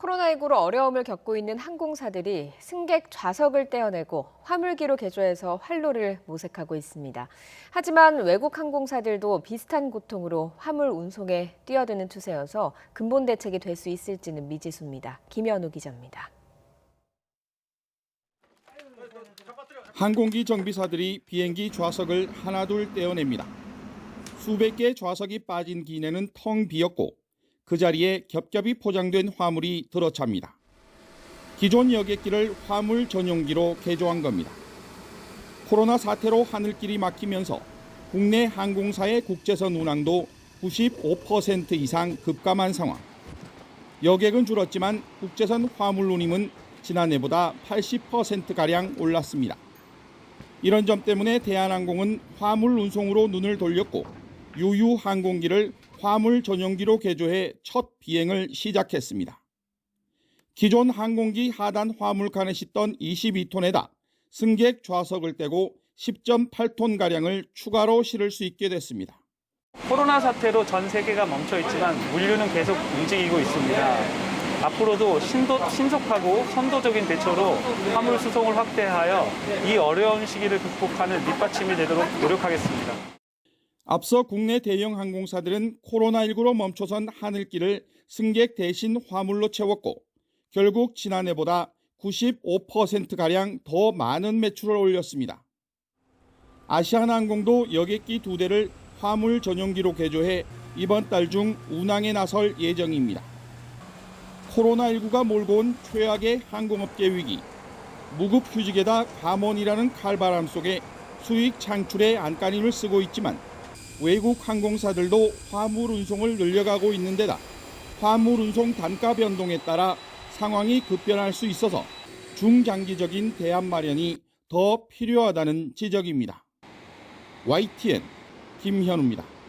코로나19로 어려움을 겪고 있는 항공사들이 승객 좌석을 떼어내고 화물기로 개조해서 활로를 모색하고 있습니다. 하지만 외국 항공사들도 비슷한 고통으로 화물 운송에 뛰어드는 추세여서 근본 대책이 될 수 있을지는 미지수입니다. 김현우 기자입니다. 항공기 정비사들이 비행기 좌석을 하나둘 떼어냅니다. 수백 개의 좌석이 빠진 기내는 텅 비었고 그 자리에 겹겹이 포장된 화물이 들어찹니다. 기존 여객기를 화물 전용기로 개조한 겁니다. 코로나 사태로 하늘길이 막히면서 국내 항공사의 국제선 운항도 95% 이상 급감한 상황. 여객은 줄었지만 국제선 화물 운임은 지난해보다 80%가량 올랐습니다. 이런 점 때문에 대한항공은 화물 운송으로 눈을 돌렸고 유유 항공기를 화물 전용기로 개조해 첫 비행을 시작했습니다. 기존 항공기 하단 화물칸에 싣던 22톤에다 승객 좌석을 떼고 10.8톤 가량을 추가로 실을 수 있게 됐습니다. 코로나 사태로 전 세계가 멈춰 있지만 물류는 계속 움직이고 있습니다. 앞으로도 신도, 신속하고 선도적인 대처로 화물 수송을 확대하여 이 어려운 시기를 극복하는 밑받침이 되도록 노력하겠습니다. 앞서 국내 대형 항공사들은 코로나19로 멈춰선 하늘길을 승객 대신 화물로 채웠고 결국 지난해보다 95%가량 더 많은 매출을 올렸습니다. 아시아나항공도 여객기 두 대를 화물 전용기로 개조해 이번 달 중 운항에 나설 예정입니다. 코로나19가 몰고 온 최악의 항공업계 위기, 무급 휴직에다 감원이라는 칼바람 속에 수익 창출에 안간힘을 쓰고 있지만 외국 항공사들도 화물 운송을 늘려가고 있는 데다 화물 운송 단가 변동에 따라 상황이 급변할 수 있어서 중장기적인 대안 마련이 더 필요하다는 지적입니다. YTN 김현우입니다.